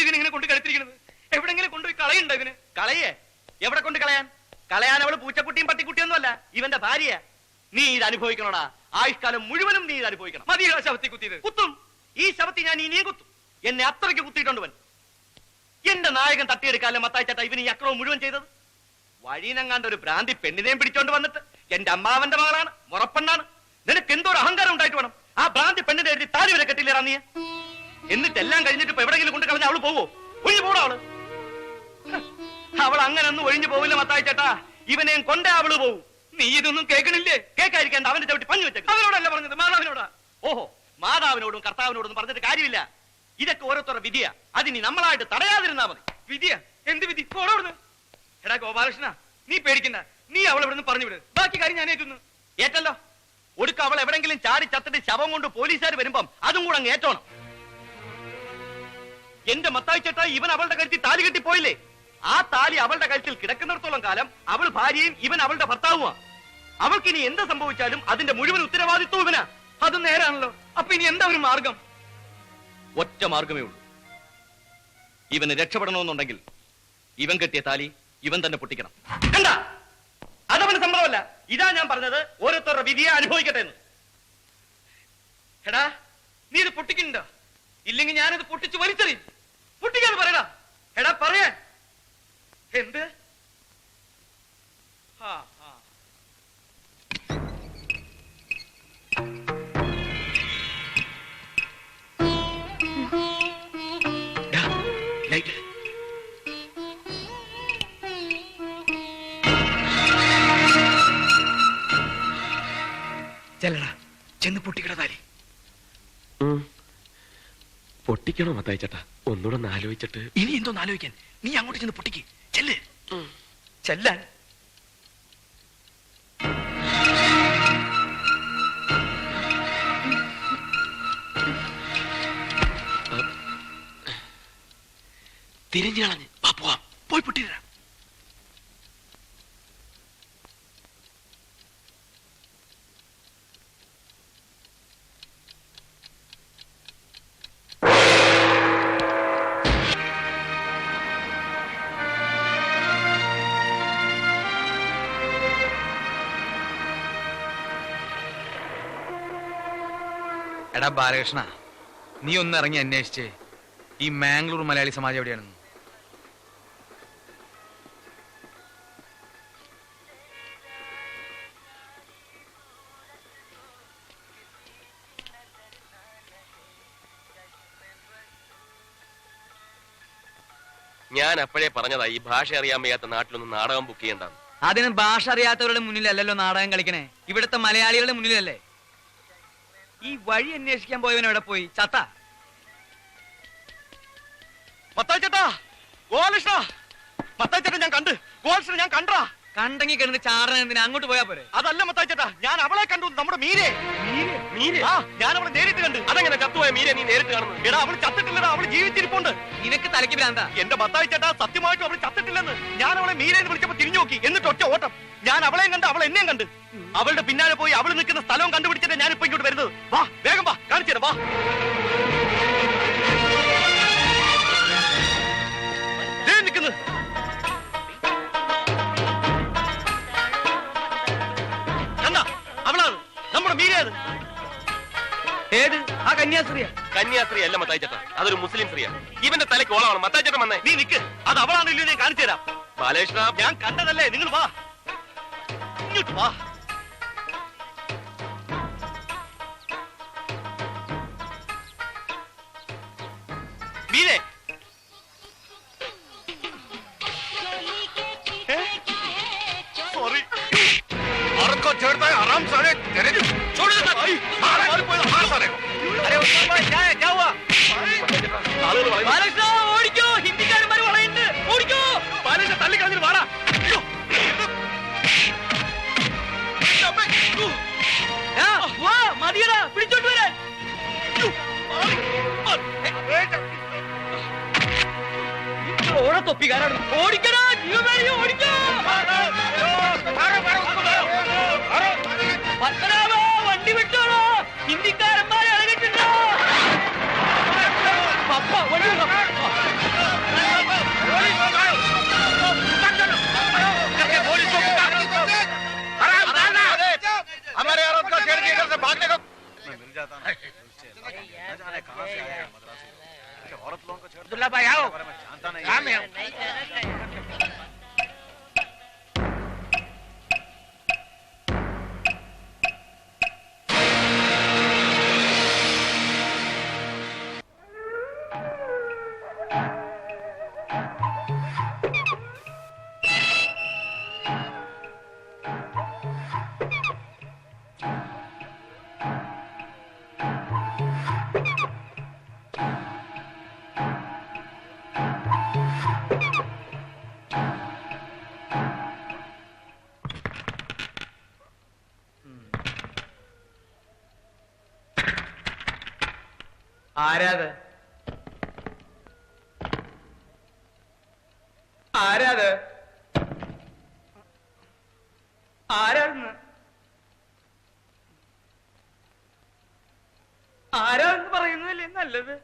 പണ്ടാരത്തിനാടാ ഇവനെ ഇതിനിങ്ങനെ കൊണ്ട് കളിച്ചിരിക്കുന്നത്? എവിടെങ്കിലും കൊണ്ടുപോയി കളയുണ്ടോ ഇതിന്? കളയേ. എവിടെ കൊണ്ട് കളയാൻ? കളയാൻ അവൾ പൂച്ചക്കുട്ടിയും പട്ടിക്കുട്ടിയൊന്നും അല്ല ഇവന്റെ ഭാര്യ നീ ഇത് അനുഭവിക്കണോടാ. ആയുഷ്കാലം മുഴുവനും നീ ഇത് അനുഭവിക്കണം. മതിയോ ശവത്തി കുത്തിയത്. കുത്തും. ഈ ശവത്തി ഞാൻ ഇനിയും കുത്തും. എന്നെ അത്രയ്ക്ക് കുത്തിയിട്ടുണ്ട് വൻ എന്റെ നായകൻ തട്ടിയെടുക്കാല്ലേ മത്തായി ചേട്ടാ ഇവന് ഈ അക്രമം മുഴുവൻ ചെയ്തത്. വഴിയിനെങ്ങാണ്ട് ഒരു ഭ്രാന്തി പെണ്ണിനെയും പിടിച്ചോണ്ട് വന്നിട്ട് എന്റെ അമ്മാവന്റെ മകളാണ് മുറപ്പെണ്ണാണ്. നിനക്ക് എന്തോ ഒരു അഹങ്കാരം ഉണ്ടായിട്ട് വേണം. എന്നിട്ട് എല്ലാം കഴിഞ്ഞിട്ട് ഇപ്പൊ എവിടെങ്കിലും കൊണ്ട് കളഞ്ഞ അവൾ പോവോ? ഒഴിഞ്ഞു പോടാ അവൾ. അവൾ അങ്ങനെ ഒന്നും ഒഴിഞ്ഞു പോവില്ല മത്തായി ചേട്ടാ. ഇവനെയും കൊണ്ടേ അവൾ പോവും. നീ ഇതൊന്നും കേൾക്കണില്ലേ? കേക്കായിരിക്കേണ്ട അവന്റെ ചവിട്ടി പഞ്ഞു വെച്ചേക്ക്. അവനോടല്ല പറഞ്ഞത് മാതാവിനോടാ. ഓഹോ മാതാവിനോടും കർത്താവിനോടും പറഞ്ഞിട്ട് കാര്യമില്ല. ഇതൊക്കെ ഓരോരുത്തരുടെ വിധിയാ. അതിനി നമ്മളായിട്ട് തടയാതിരുന്നാ മതി. വിധിയാ? എന്ത് വിധി? പോടവിടുന്ന് എടാ ഗോപാലകൃഷ്ണ നീ പേടിക്കണ്ട. നീ അവളെ ഇവിടുന്ന് പറഞ്ഞു വിട്. ബാക്കി കാര്യം ഞാൻ ഏറ്റുന്നു ഏറ്റല്ലോ. ഒടുക്ക അവൾ എവിടെങ്കിലും ചാടി ചത്തിട്ട് ശവം കൊണ്ട് പോലീസുകാർ വരുമ്പം അതും കൂടെ അങ്ങ് ഏറ്റോണം. എന്റെ മത്തായി ചേട്ടാ ഇവൻ അവളുടെ കഴുത്തിൽ താലി കെട്ടി പോയില്ലേ? ആ താലി അവളുടെ കഴുത്തിൽ കിടക്കുന്നിടത്തോളം കാലം അവൾ ഭാര്യയും ഇവൻ അവളുടെ ഭർത്താവുമാ. അവൾക്ക് ഇനി എന്ത് സംഭവിച്ചാലും അതിന്റെ മുഴുവൻ ഉത്തരവാദിത്വം ഇവനാ. അത് നേരാണല്ലോ. അപ്പൊ ഇനി എന്താ ഒരു മാർഗം? ഒറ്റ മാർഗമേ ഉള്ളൂ. ഇവന് രക്ഷപ്പെടണമെന്നുണ്ടെങ്കിൽ ഇവൻ കെട്ടിയ താലി ഇവൻ തന്നെ പൊട്ടിക്കണം. കണ്ട? അതവന് സംഭവമല്ല ഇതാ ഞാൻ പറഞ്ഞത് ഓരോരുത്തരുടെ വിധിയെ അനുഭവിക്കട്ടെ എന്ന്. എടാ നീ ഇത് പൊട്ടിക്കുന്നുണ്ടോ? ഇല്ലെങ്കിൽ ഞാനിത് പൊട്ടിച്ച് വലിച്ചെറിയും. പൊട്ടിക്കാന്ന് പറയടാ. എടാ പറയാൻ. എന്ത്? ആ, പൊട്ടിക്കണോ മത്തായി ചേട്ടാ? ഒന്നുകൂടെ ഒന്ന് ആലോചിച്ചിട്ട്. ഇനി എന്തോ ആലോചിക്കാൻ. നീ അങ്ങോട്ട് ചെന്ന് പൊട്ടിക്ക്. ചെല്ല്. ചെല്ലാൻ. തിരിഞ്ഞു കളഞ്ഞ് പോവാം. പോയി പൊട്ടിത്തരാ എടാ ബാലകൃഷ്ണ നീ ഒന്ന് ഇറങ്ങി അന്വേഷിച്ചേ. ഈ മാംഗ്ലൂർ മലയാളി സമാജം എവിടെയാണെന്ന്. ഞാൻ അപ്പോഴേ പറഞ്ഞതാ ഈ ഭാഷ അറിയാൻ വയ്യാത്ത നാട്ടിലൊന്നും നാടകം ബുക്ക് ചെയ്യണ്ടെന്ന്. അതിന് ഭാഷ അറിയാത്തവരുടെ മുന്നിലല്ലല്ലോ നാടകം കളിക്കണേ. ഇവിടുത്തെ മലയാളികളുടെ മുന്നിലല്ലേ? ഈ വഴി അന്വേഷിക്കാൻ പോയവൻ എവിടെ പോയി? ചത്ത. മത്തായി ചേട്ടാ ഗോപാലകൃഷ്ണ. മത്തായി ചേട്ടാ ഞാൻ കണ്ട്. ഗോപാലകൃഷ്ണ ഞാൻ കണ്ടാ. കണ്ടങ്ങി കിടന്ന് ചാടന എന്തിനാ? അങ്ങോട്ട് പോയാ പോരെ. അതല്ല മത്തായി ചേട്ടാ ഞാൻ അവളെ കണ്ടു. നമ്മുടെ മീരെ മീരെ ആ ഞാൻ അവളെ നേരിട്ട് കണ്ടു. അതെങ്ങനെ ചത്തുപോയ മീരെ നീ നേരിട്ട് കാണുന്നു എടാ അവൾ ചത്തിട്ടില്ലടാ അവൾ ജീവിച്ചിരിപ്പുണ്ട്. നിനക്ക് തലയ്ക്ക് ഭ്രാന്താ എന്റെ മത്തായി ചേട്ടാ സത്യമായിട്ടും അവൾ ചത്തിട്ടില്ലെന്ന്. ഞാൻ അവളെ മീരേന്ന് വിളിച്ചപ്പോ തിരിഞ്ഞു നോക്കി. എന്നിട്ട് ഒറ്റ ഓട്ടം. ഞാൻ അവളെയും കണ്ട് അവൾ എന്നെയും കണ്ട്. അവളുടെ പിന്നാലെ പോയി അവൾ നിൽക്കുന്ന സ്ഥലവും കണ്ടുപിടിച്ചിട്ട് ഞാൻ ഇപ്പൊ ഇങ്ങോട്ട് വരുന്നത്. വാ വേഗം വാ കാണിച്ചു വാ. നിൽക്കുന്നു. അവളാണ് നമ്മുടെ മീരയത് ഏത്? ആ കന്യാസ്ത്രീയാ. കന്യാസ്ത്രീ അല്ല അതൊരു മുസ്ലിം സ്ത്രീയാ ഇവന്റെ തലയ്ക്ക് ഓളമാണ്. മത്തായിച്ചേട്ടൻ വന്നേ. നീ നിക്ക്. അത് അവളാണ് ഇല്ലയോ ഞാൻ കാണിച്ചു തരാം. ബാലകൃഷ്ണ. ഞാൻ കണ്ടതല്ലേ നിങ്ങൾ വാ. ഇങ്ങോട്ട് വാ. ആർക്കോ ചേർത്ത ആറാം സാറേ തെരഞ്ഞു छोड़ देता भाई मार मार कोई मार सारे को अरे उस्मान भाई क्या है क्या हुआ ആളുകൾ പറയുന്നു ബാലകൃഷ്ണ ഓടിക്കോ ഹിന്ദിക്കാരന്മാർ പറയുന്നുണ്ട് ഓടിക്കോ ബാലകൃഷ്ണ തള്ളി കളഞ്ഞിട്ട് വാടാ അയ്യോ. ആ, വാ മതിയടാ പിടിച്ചോണ്ട് വരാൻ ഓടത്തൊപ്പിക്കാരാണ് ഓടിക്കടാ ജീവമേഴി ഓടിക്കോ പത്മനാഭ വണ്ടി വിട്ടോളോ. ഹിന്ദിക്കാരന്മാരെ ഇറങ്ങിട്ടുണ്ടോ ആരാത്? ആരാത്? ആരാന്ന്? ആരാന്ന് പറയുന്നതല്ലേ നല്ലത്?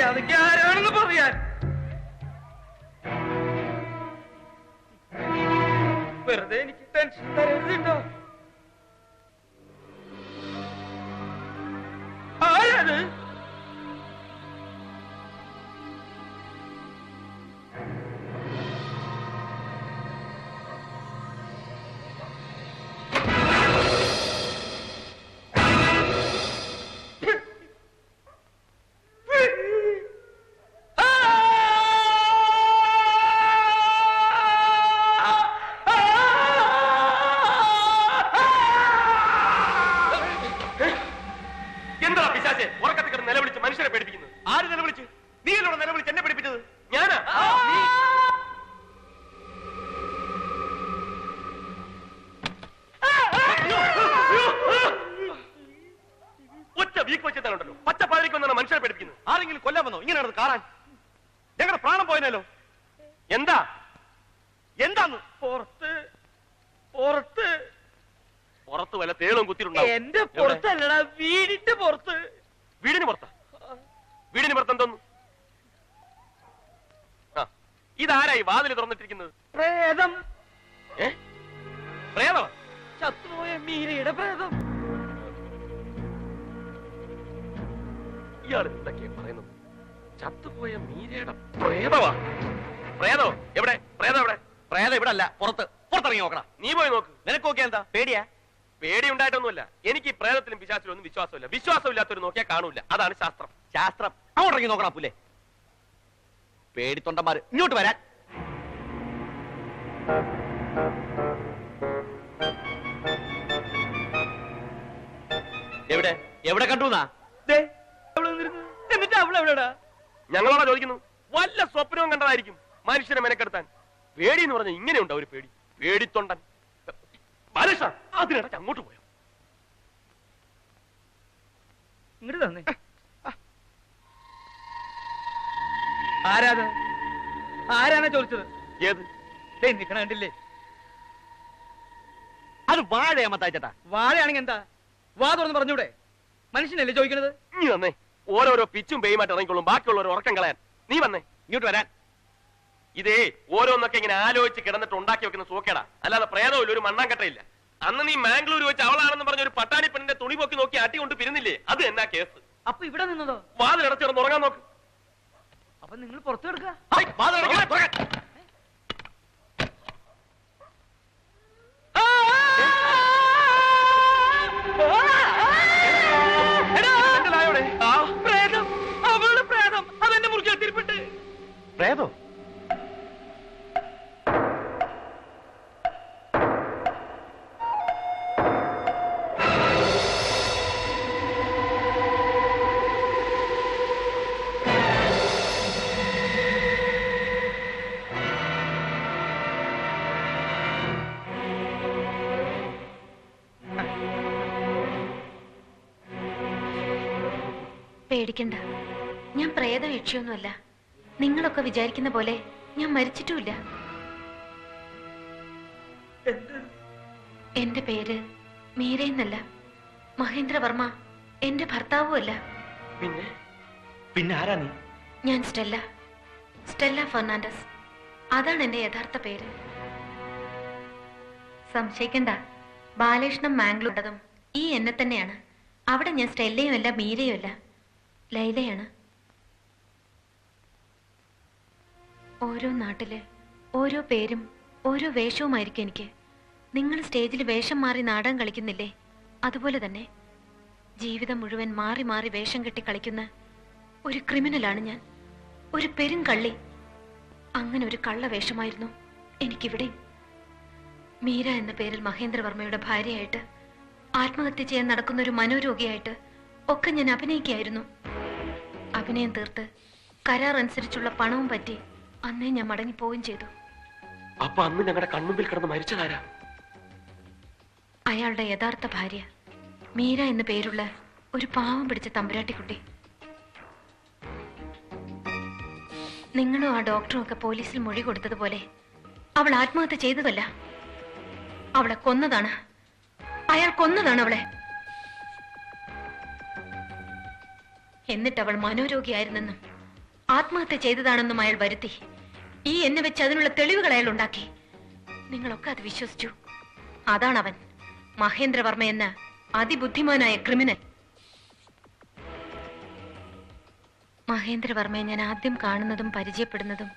അതൊക്കെ ആരാണെന്ന് പറയാൻ. വെറുതെ എനിക്ക് ടെൻഷൻ തരരുതുണ്ടോ വന്നോ കാണാൻ. ഞങ്ങളുടെ പ്രാണം പോയനല്ലോ എന്താ? എന്താന്ന്? പുറത്ത് പുറത്ത്. പുറത്ത് വല്ല തേളും കുത്തിയിട്ടുണ്ടാവും. എന്റെ? പുറത്തല്ലടാ വീടിന്റെ പുറത്ത്. വീടിന് പുറത്താ? വീടിന് പുറത്ത് എന്തോന്നു? ഇതാരായി വാതിൽ തുറന്നിട്ടിരിക്കുന്നത്? പ്രേതം. ഏ? പ്രേതം? ചത്തുപോയ മീരയുടെ പ്രേതം. ഇയാൾ പറയുന്നത് ചത്തുപോയ മീരയുടെ പ്രേതവാ പ്രേതോ എവിടെ? പ്രേതം എവിടെ? പ്രേതം ഇവിടെ അല്ല പുറത്ത്. പുറത്തിറങ്ങി നോക്കണം. നീ പോയി നോക്ക്. നിനക്ക് നോക്കിയാ എന്താ? പേടിയാ? പേടി ഉണ്ടായിട്ടൊന്നുമില്ല എനിക്ക് പ്രേതത്തിലും പിശാച്ചിലും ഒന്നും വിശ്വാസമില്ല. വിശ്വാസമില്ലാത്തൊരു നോക്കിയാൽ കാണൂല അതാണ് ശാസ്ത്രം. ശാസ്ത്രം. അങ്ങോട്ട് ഇറങ്ങി നോക്കണം പുല്ലേ. പേടിത്തൊണ്ടന്മാര് ഇങ്ങോട്ട് വരാൻ. എവിടെ? എവിടെ വന്നിരുന്നു. എന്നിട്ട് അവളെവിടെടാ? ഞങ്ങളോടാ ചോദിക്കുന്നു വല്ല സ്വപ്നവും കണ്ടതായിരിക്കും മനുഷ്യനെ മെനക്കെടുത്താൻ. പേടി എന്ന് പറഞ്ഞാൽ ഇങ്ങനെയുണ്ട് ഒരു പേടി. പേടിത്തൊണ്ടൻ. ബാലകൃഷ്ണ അതിനിടയ്ക്ക് അങ്ങോട്ട് പോയോ? ഇങ്ങോട്ട് തന്നെ ആരാത്? ആരാണ് ചോദിച്ചത്? ഏത്? നിക്കണ കണ്ടില്ലേ? അത് വാഴയമ്മത്താച്ചേട്ടാ വാഴയാണെങ്കി എന്താ? വാ തുറന്ന് പറഞ്ഞൂടെ. മനുഷ്യനല്ലേ ചോദിക്കണത്? നീ വന്നേ. ഓരോരോ പിച്ചും പേയുമായിട്ട് ഇറങ്ങിക്കൊള്ളും ബാക്കിയുള്ളവർ ഉറക്കം കളയാൻ. നീ വന്നേ. ഇങ്ങോട്ട് വരാൻ. ഇതേ ഓരോന്നൊക്കെ ഇങ്ങനെ ആലോചിച്ച് കിടന്നിട്ട് ഉണ്ടാക്കി വെക്കുന്ന സൂക്കേടാ. അല്ലാതെ പ്രേതമില്ല ഒരു മണ്ണാങ്കട്ടയില്ല. അന്ന് നീ മാംഗ്ലൂർ വെച്ച് അവളാണെന്ന് പറഞ്ഞ ഒരു പട്ടാണി പെണ്ണിന്റെ തുണി പൊക്കി നോക്കി അട്ടി കൊണ്ട് പിരുന്നില്ലേ അത് എന്നാ കേസ്? അപ്പൊ ഇവിടെ നിന്നതോ? വാതിലടച്ചിടന്ന് ഉറങ്ങാൻ നോക്ക്. അപ്പൊ നിങ്ങൾ പുറത്തു കിടക്കുക പ്രേതോ? പേടിക്കണ്ട. ഞാൻ പ്രേത നിങ്ങളൊക്കെ വിചാരിക്കുന്ന പോലെ ഞാൻ മരിച്ചിട്ടുമില്ല. എന്റെ പേര് മീരയെന്നല്ല മഹേന്ദ്രവർമ്മ എന്റെ ഭർത്താവുമല്ല. പിന്നെ? പിന്നെ ആരാ നീ? ഞാൻ സ്റ്റെല്ല. Stella Fernandez. അതാണ് എന്റെ യഥാർത്ഥ പേര്. സംശയിക്കണ്ട. ബാലകൃഷ്ണൻ മാംഗ്ലൂർ ഈ എന്നെ തന്നെയാണ്. അവിടെ ഞാൻ സ്റ്റെല്ലയുമല്ല മീരയുമല്ല. മീരയും ലൈലയാണ്. ഓരോ നാട്ടിൽ ഓരോ പേരും ഓരോ വേഷവുമായിരിക്കും എനിക്ക്. നിങ്ങൾ സ്റ്റേജിൽ വേഷം മാറി നാടകം കളിക്കുന്നില്ലേ? അതുപോലെ തന്നെ ജീവിതം മുഴുവൻ മാറി മാറി വേഷം കെട്ടി കളിക്കുന്ന ഒരു ക്രിമിനലാണ് ഞാൻ. ഒരു പെരും കള്ളി അങ്ങനെ ഒരു കള്ള വേഷമായിരുന്നു എനിക്കിവിടെ മീര എന്ന പേരിൽ മഹേന്ദ്രവർമ്മയുടെ ഭാര്യയായിട്ട് ആത്മഹത്യ ചെയ്യാൻ നടക്കുന്ന ഒരു മനോരോഗിയായിട്ട് ഒക്കെ ഞാൻ അഭിനയിക്കുകയായിരുന്നു. അഭിനയം തീർത്ത് കരാർ അനുസരിച്ചുള്ള പണവും പറ്റി അന്നേ ഞാൻ മടങ്ങിപ്പോവുകയും ചെയ്തു. അപ്പൊ അന്ന് ഞങ്ങളുടെ കൺമുമ്പിൽ കിടന്ന് മരിച്ചതാരാ? അയാളുടെ യഥാർത്ഥ ഭാര്യ മീര എന്ന പേരുള്ള ഒരു പാവം പിടിച്ച തമ്പുരാട്ടിക്കുട്ടി. നിങ്ങളും ആ ഡോക്ടറും ഒക്കെ പോലീസിൽ മൊഴി കൊടുത്തതുപോലെ അവൾ ആത്മഹത്യ ചെയ്തതല്ല. അവളെ കൊന്നതാണ്. അയാൾ കൊന്നതാണ് അവളെ. എന്നിട്ട് അവൾ മനോരോഗിയായിരുന്നെന്നും ആത്മഹത്യ ചെയ്തതാണെന്നും അയാൾ വരുത്തി. ഈ എന്നെ വെച്ച് അതിനുള്ള തെളിവുകൾ അയാൾ ഉണ്ടാക്കി. നിങ്ങളൊക്കെ അത് വിശ്വസിച്ചു. അതാണ് അവൻ മഹേന്ദ്രവർമ്മ എന്ന അതിബുദ്ധിമാനായ ക്രിമിനൽ. മഹേന്ദ്രവർമ്മയെ ഞാൻ ആദ്യം കാണുന്നതും പരിചയപ്പെടുന്നതും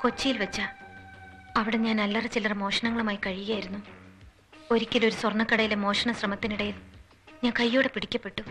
കൊച്ചിയിൽ വെച്ച. അവിടെ ഞാൻ അല്ലറ ചില്ലറ മോഷണങ്ങളുമായി കഴിയുകയായിരുന്നു. ഒരിക്കലൊരു സ്വർണക്കടയിലെ മോഷണ ശ്രമത്തിനിടയിൽ ഞാൻ കൈയോടെ പിടിക്കപ്പെട്ടു.